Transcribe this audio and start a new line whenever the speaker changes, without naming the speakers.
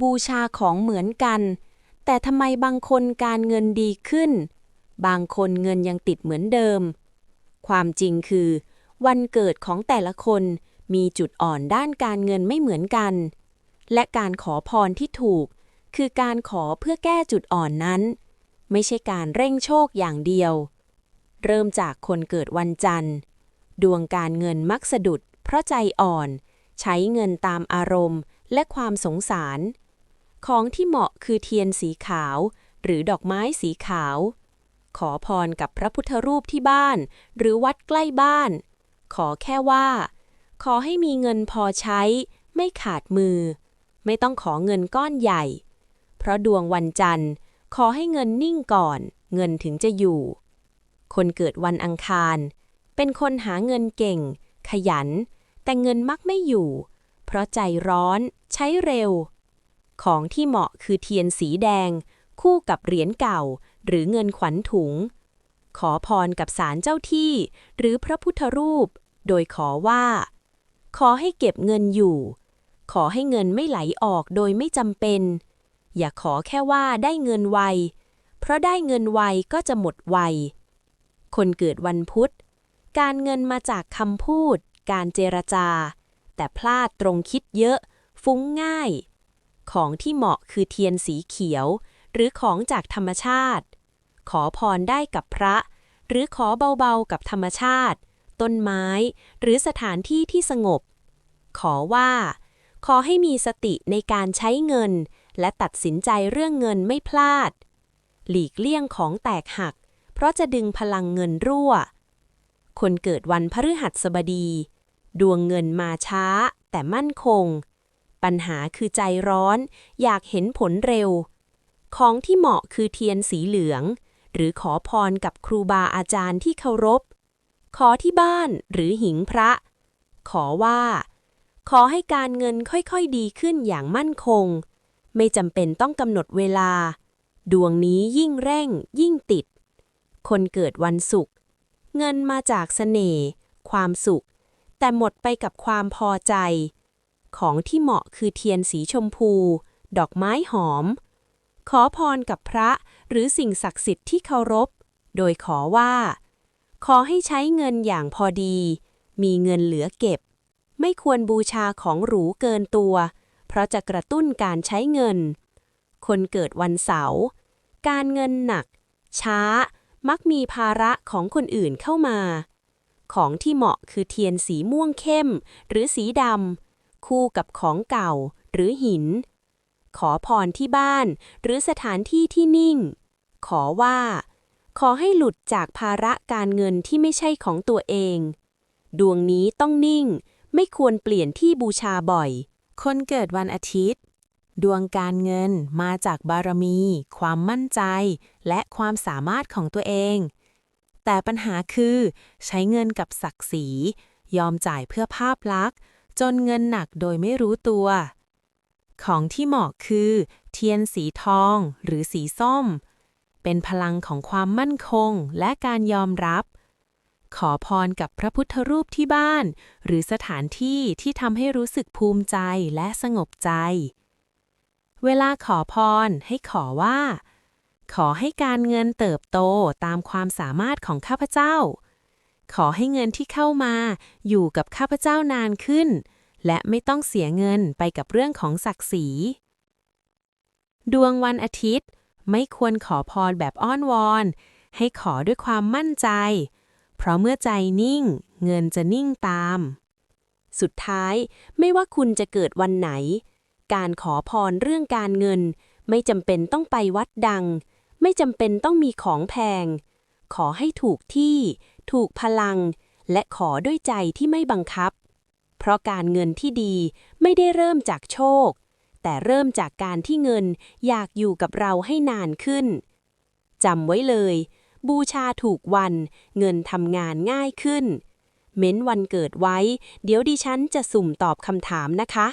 บูชาของเหมือนกัน แต่ทำไมบางคนการเงินดีขึ้น บางคนเงินยังติดเหมือนเดิม ความจริงคือ วันเกิดของแต่ละคนมีจุดอ่อนด้านการเงินไม่เหมือนกัน และการขอพรที่ถูก คือการขอเพื่อแก้จุดอ่อนนั้น ไม่ใช่การเร่งโชคอย่างเดียว เริ่มจากคนเกิดวันจันทร์ ดวงการเงินมักสะดุด เพราะใจอ่อน ใช้เงินตามอารมณ์และความสงสาร ของที่เหมาะคือเทียนสีขาว หรือดอกไม้สีขาว ขอพรกับพระพุทธรูปที่บ้าน หรือวัดใกล้บ้าน ขอแค่ว่า ขอให้มีเงินพอใช้ ไม่ขาดมือ ไม่ต้องขอเงินก้อนใหญ่ เพราะดวงวันจันทร์ ขอให้เงินนิ่งก่อน เงินถึงจะอยู่ คนเกิดวันอังคาร เป็นคนหาเงินเก่ง ขยัน แต่เงินมักไม่อยู่ เพราะใจร้อน ใช้เร็ว ของที่เหมาะคือเทียนสีแดง คู่กับเหรียญเก่า หรือเงินขวัญถุง ขอพรกับศาลเจ้าที่ หรือพระพุทธรูป โดยขอว่า ขอให้เก็บเงินอยู่ ขอให้เงินไม่ไหลออกโดยไม่จำเป็น อย่าขอแค่ว่าได้เงินไว เพราะได้เงินไวก็จะหมดไว คนเกิดวันพุธ การเงินมาจากคำพูด การเจรจา แต่พลาดตรงคิดเยอะ ฟุ้งง่าย ของที่เหมาะคือเทียนสีเขียว หรือของจากธรรมชาติ ขอพรได้กับพระ หรือขอเบาๆกับธรรมชาติ ต้นไม้ หรือสถานที่ที่สงบ ขอว่า ขอให้มีสติในการใช้เงิน และตัดสินใจเรื่องเงินไม่พลาด หลีกเลี่ยงของแตกหัก เพราะจะดึงพลังเงินรั่ว คนเกิดวันพฤหัสบดี ดวงเงินมาช้าแต่มั่นคง ปัญหาคือใจร้อน อยากเห็นผลเร็ว ของที่เหมาะคือเทียนสีเหลือง หรือขอพรกับครูบาอาจารย์ที่เคารพ ขอที่บ้านหรือหิงพระ ขอว่า ขอให้การเงินค่อยๆดีขึ้นอย่างมั่นคง ไม่จำเป็นต้องกำหนดเวลา ดวงนี้ยิ่งเร่ง ยิ่งติด คนเกิดวันศุกร์เงินมาจากเสน่ห์ความสุข แต่หมดไปกับความพอใจ ของที่เหมาะคือเทียนสีชมพู ดอกไม้หอม ขอพรกับพระหรือสิ่งศักดิ์สิทธิ์ที่เคารพ โดยขอว่า ขอให้ใช้เงินอย่างพอดี มีเงินเหลือเก็บ ไม่ควรบูชาของหรูเกินตัว เพราะจะกระตุ้นการใช้เงิน คนเกิดวันเสาร์ การเงินหนัก ช้า มักมีภาระของคนอื่นเข้ามาของที่เหมาะคือเทียนสีม่วงเข้ม หรือสีดำ คู่กับของเก่าหรือหิน ขอพรที่บ้านหรือสถานที่ที่นิ่ง ขอว่า ขอให้หลุดจากภาระการเงินที่ไม่ใช่ของตัวเอง ดวงนี้ต้องนิ่ง ไม่ควรเปลี่ยนที่บูชาบ่อย คนเกิดวันอาทิตย์ ดวงการเงินมาจากบารมี ความมั่นใจ และความสามารถของตัวเอง แต่ปัญหาคือ ใช้เงินกับศักดิ์ศรียอมจ่ายเพื่อภาพลักษณ์ จนเงินหนักโดยไม่รู้ตัว ของที่เหมาะคือ เทียนสีทองหรือสีส้ม เป็นพลังของความมั่นคงและการยอมรับ ขอพรกับพระพุทธรูปที่บ้าน หรือสถานที่ที่ทำให้รู้สึกภูมิใจและสงบใจ เวลาขอพรให้ขอว่าขอให้การเงินเติบโตตามความสามารถของข้าพเจ้า ขอให้เงินที่เข้ามา อยู่กับข้าพเจ้านานขึ้น และไม่ต้องเสียเงินไปกับเรื่องของศักดิ์ศรี ดวงวันอาทิตย์ ไม่ควรขอพรแบบอ้อนวอน ให้ขอด้วยความมั่นใจ เพราะเมื่อใจนิ่ง เงินจะนิ่งตาม สุดท้ายไม่ว่าคุณจะเกิดวันไหน การขอพรเรื่องการเงิน ไม่จำเป็นต้องไปวัดดัง ไม่จำเป็นต้องมีของแพง ขอให้ถูกที่ ถูกพลัง และขอด้วยใจที่ไม่บังคับ เพราะการเงินที่ดีไม่ได้เริ่มจากโชค แต่เริ่มจากการที่เงินอยากอยู่กับเราให้นานขึ้นจำไว้เลย บูชาถูกวัน เงินทำงานง่ายขึ้น เม้นวันเกิดไว้ เดี๋ยวดิฉันจะสุ่มตอบคำถามนะคะ